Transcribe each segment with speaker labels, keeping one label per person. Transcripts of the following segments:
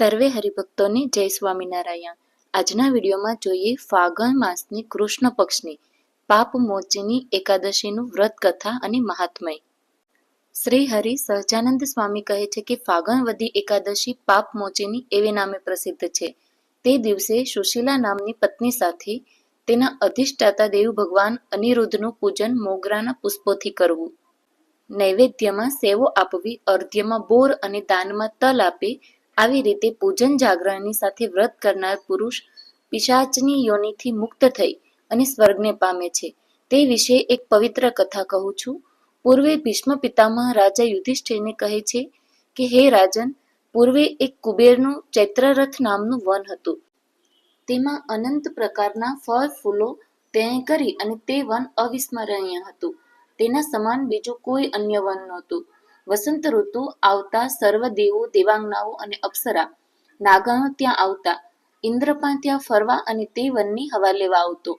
Speaker 1: સર્વે હરિભક્તોને જય સ્વામિનારાયણ. આજના વિડીયોમાં જોઈએ ફાગણ માસની કૃષ્ણ પક્ષની, પાપ મોચીની એકાદશીનું વ્રત કથા અને મહાત્મય. શ્રી હરિ સહજાનંદ સ્વામી કહે છે કે ફાગણ વદી એકાદશી પાપ મોચીની એવે નામે પ્રસિદ્ધ છે. તે દિવસે સુશીલા નામની પત્ની સાથે તેના અધિષ્ઠાતા દેવ ભગવાન અનિરુદ્ધનું પૂજન મોગરાના પુષ્પોથી કરવું. નૈવેદ્યમાં સેવો આપવી, અર્ધ્યમાં બોર અને દાનમાં તલ આપે આવી રીતે પૂજન જાગરણની સાથે વ્રત કરનાર પુરુષ પિશાચની યોનિથી મુક્ત થઈ અને સ્વર્ગને પામે છે. તે વિશે એક પવિત્ર કથા કહું છું. પૂર્વે ભીષ્મ પિતામહ રાજા યુધિષ્ઠિરને કહે છે કે, હે રાજન, પૂર્વે એક કુબેરનું ચૈત્રરથ નામનું વન હતું. તેમાં અનંત પ્રકારના ફળ, ફૂલો, તેણે કરી અને તે વન અવિસ્મરણીય હતું. તેના સમાન બીજું કોઈ અન્ય વન નહોતું. વસંત ઋતુ આવતા સર્વ દેવો, દેવાંગનાઓ અને અપ્સરા. નાગાનો ત્યાં આવતા. ઇન્દ્ર પણ ત્યાં ફરવા અને તે વનની હવા લેવા આવતો.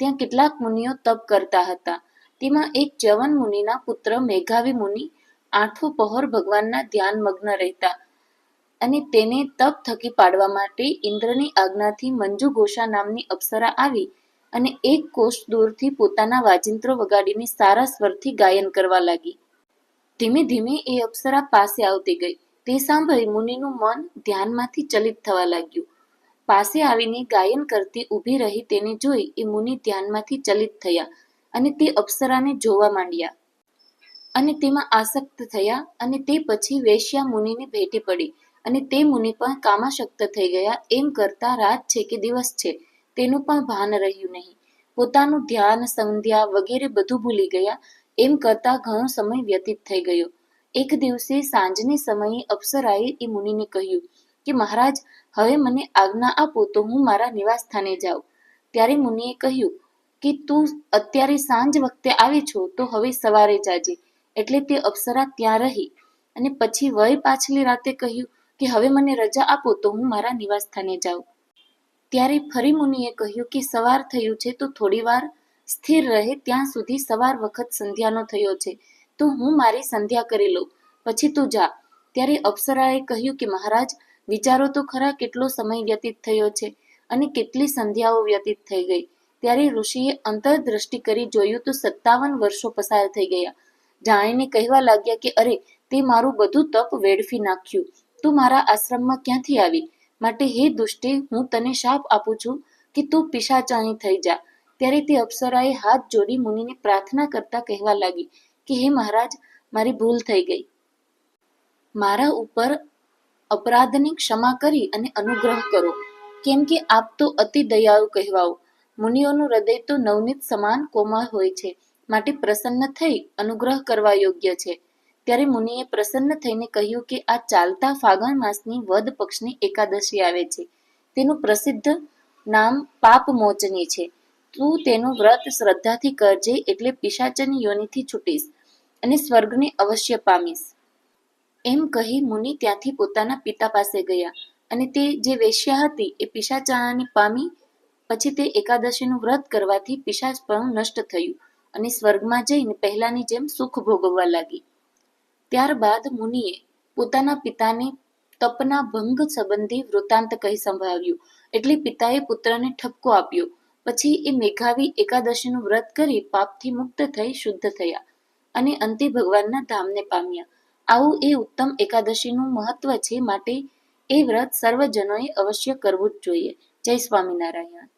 Speaker 1: ત્યાં કેટલાક મુનિઓ તપ કરતા હતા. તેમાં એક જવન મુનિના પુત્ર મેઘાવી મુનિ આઠો પહોર ભગવાનના ધ્યાન મગ્ન રહેતા અને તેને તપ થકી પાડવા માટે ઇન્દ્રની આજ્ઞાથી મંજુ ઘોષા નામની અપ્સરા આવી અને એક કોષ દૂરથી પોતાના વાજિંત્રો વગાડીને સારા સ્વરથી ગાયન કરવા લાગી. ધીમે ધીમે એ અપ્સરા પાસે આવતી ગઈ. તે સાંભળી મુનિનું મન ધ્યાનમાંથી ચલિત થવા લાગ્યું. પાસે આવીને ગાયન કરતી ઊભી રહી તેને જોઈ એ મુનિ ધ્યાનમાંથી ચલિત થયા અને તે અપ્સરાને જોવા માંડ્યા. અને તેમાં આસક્ત થયા અને તે પછી વેશ્યા મુનિને ભેટી પડી અને તે મુનિ પણ કામાશક્ત થઈ ગયા. એમ કરતા રાત છે કે દિવસ છે, તેનું પણ ભાન રહ્યું નહીં. પોતાનું ધ્યાન, સંધ્યા વગેરે બધું ભૂલી ગયા એમ કરતા ઘણો સમય વ્યતીત થઈ ગયો. એક દિવસે સાંજને સમયે અપ્સરાએ એ મુનિને કહ્યું કે, મહારાજ, હવે મને આજ્ઞા આપો તો હું મારા નિવાસ જાઉં. ત્યારે મુનિએ કહ્યું કે, તું અત્યારે સાંજ વખતે આવી છો તો હવે સવારે જાજે. એટલે તે અપ્સરા ત્યાં રહી અને પછી વય પાછલી રાતે કહ્યું કે, હવે મને રજા આપો તો હું મારા નિવાસ સ્થાને જાઉં. ત્યારે ફરી મુનિએ કહ્યું કે, સવાર થયું છે તો થોડી વાર સ્થિર રહે ત્યાં સુધી સવાર વખત સંધ્યાનો થયો છે. તો હું મારી સંધ્યા કરી લઉં. પછી તું જા. ત્યારે અપ્સરાએ કહ્યું કે, મહારાજ, વિચારો તો ખરા કેટલો સમય વ્યતીત થયો છે અને કેટલી સંધ્યાઓ વ્યતીત થઈ ગઈ. ત્યારે ઋષિએ અંતરદ્રષ્ટિ કરી જોયું તો સત્તાવન વર્ષો પસાર થઈ ગયા. જાણીને કહેવા લાગ્યા કે, અરે, તે મારું બધું તપ વેડફી નાખ્યું. તું મારા આશ્રમમાં ક્યાંથી આવી? માટે હે દુષ્ટે, હું તને શાપ આપું છું કે તું પિશાચાણી થઈ જા. ત્યારે તે અપ્સરાએ હાથ જોડી મુનિને પ્રાર્થના કરતા કહેવા લાગી કે, હે મહારાજ, મારી ભૂલ થઈ ગઈ. મારા ઉપર અપરાધની ક્ષમા કરી અને અનુગ્રહ કરો. કેમ કે આપ તો અતિ દયાળુ કહેવાઓ. મુનિઓનું હૃદય તો નવનીત સમાન કોમળ હોય છે, માટે પ્રસન્ન થઈ અનુગ્રહ કરવા યોગ્ય છે. ત્યારે મુનિએ પ્રસન્ન થઈને કહ્યું કે, આ ચાલતા ફાગણ માસની વદ પક્ષની એકાદશી આવે છે. તેનું પ્રસિદ્ધ નામ પાપ મોચની છે. તું તેનું વ્રત શ્રદ્ધાથી કરજે એટલે પિશાચની યોનિથી છૂટીશ અને સ્વર્ગને અવશ્ય પામીશ. એમ કહી મુનિ ત્યાંથી પોતાના પિતા પાસે ગયા અને તે જે વેશ્યા હતી એ પિશાચાણાને પામી, પછી તે એકાદશીનું વ્રત કરવાથી પિશાચ પણ નષ્ટ થયું અને સ્વર્ગમાં જઈને પહેલાની જેમ સુખ ભોગવવા લાગી. ત્યારબાદ મુનિએ પોતાના પિતાને તપના ભંગ સંબંધી વૃત્તાંત કહી સંભળાવ્યું એટલે પિતાએ પુત્રને ઠપકો આપ્યો પછી એ મેઘાવી એકાદશીનું વ્રત કરી પાપથી મુક્ત થઈ શુદ્ધ થયા અને અંતે ભગવાનના ધામને પામ્યા. આવું એ ઉત્તમ એકાદશીનું મહત્વ છે માટે એ વ્રત સર્વજનોએ અવશ્ય કરવું જ જોઈએ. જય સ્વામિનારાયણ.